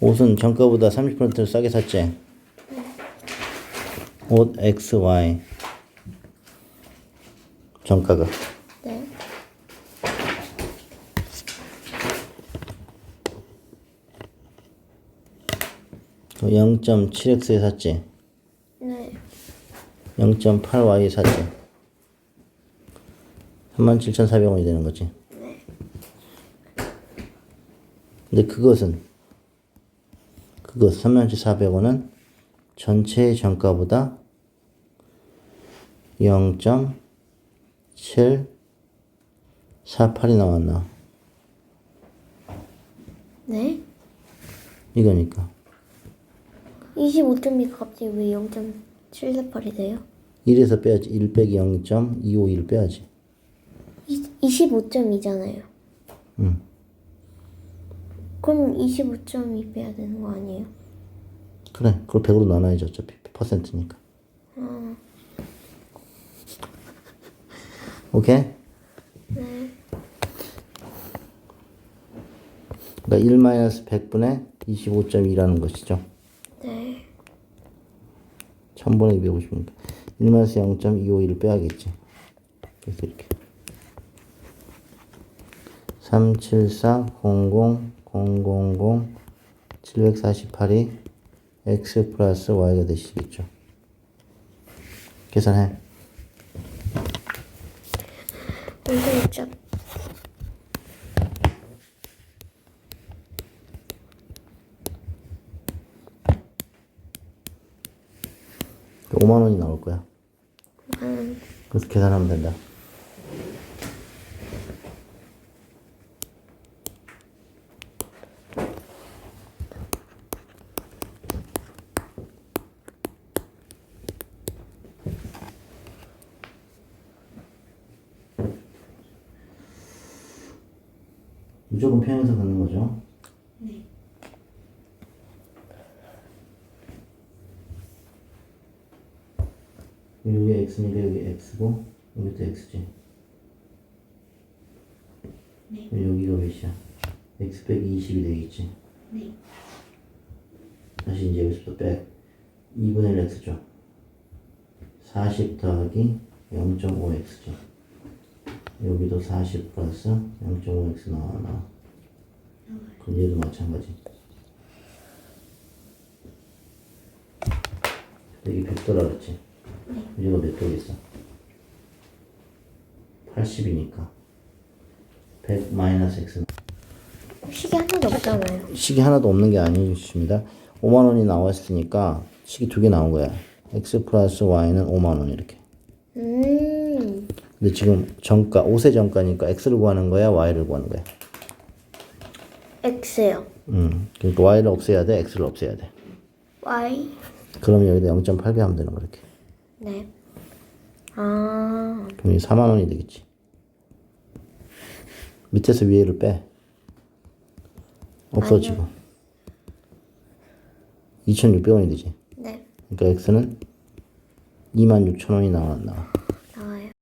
옷은 정가보다 30% 싸게 샀지? 옷 X, Y. 정가가. 네. 그 0.7X에 샀지? 네. 0.8Y에 샀지? 37,400원이 되는 거지. 근데 그것은 그것 37,400원은 전체의 정가보다 0.748이 나왔나? 네. 이거니까 25점이 갑자기 왜 0.748이 돼요? 1에서 빼야지 1 빼기 0.251 빼야지 25점이잖아요. 응. 그럼 25점이 빼야 되는 거 아니에요? 그래 그걸 100으로 나눠야지 어차피 퍼센트니까 오케이? 네. 그러니까 1 마이너스 100분의 25.2라는 것이죠 네. 1000분의 250이니까 1 마이너스 0.251을 빼야겠지 그래서 이렇게 374 00 000 748이 x 플러스 y가 되시겠죠. 계산해. 선생님, 5만 원이 나올 거야. 음, 그래서 계산하면 된다 무조건 평행선 걷는 거죠. 여기 x니까 여기 x고 여기도 x지. 여기가 몇이야? x 빼기 20이 되겠지. 다시 이제 여기서부터 빼 2분의 1 x죠. 40 더하기 0.5x죠. 여기도 40 플러스 0.5x 나와 나와. 그럼 얘도 마찬가지. 여기 100도라 그랬지? 얘가 몇 도겠어? 80이니까 100 마이너스 x 식이 하나도 없잖아요. 식이 하나도 없는 게 아니십니다. 5만 원이 나왔으니까 식이 두개 나온 거야. x 플러스 y는 5만 원 이렇게. 음, 근데 지금 정가 5세 정가니까 x를 구하는 거야, y를 구하는 거야. X요. 음. 그러니까 y를 없애야 돼, x를 없애야 돼. Y. 그러면 여기다 0.8배 하면 되는 거 이렇게. 네. 아, 그럼 이 4만 원이 되겠지. 밑에서 위에를 빼. 없어지고. 2,600원이 되지. 네. 그러니까 x는 26,000원이 나와 안 나와.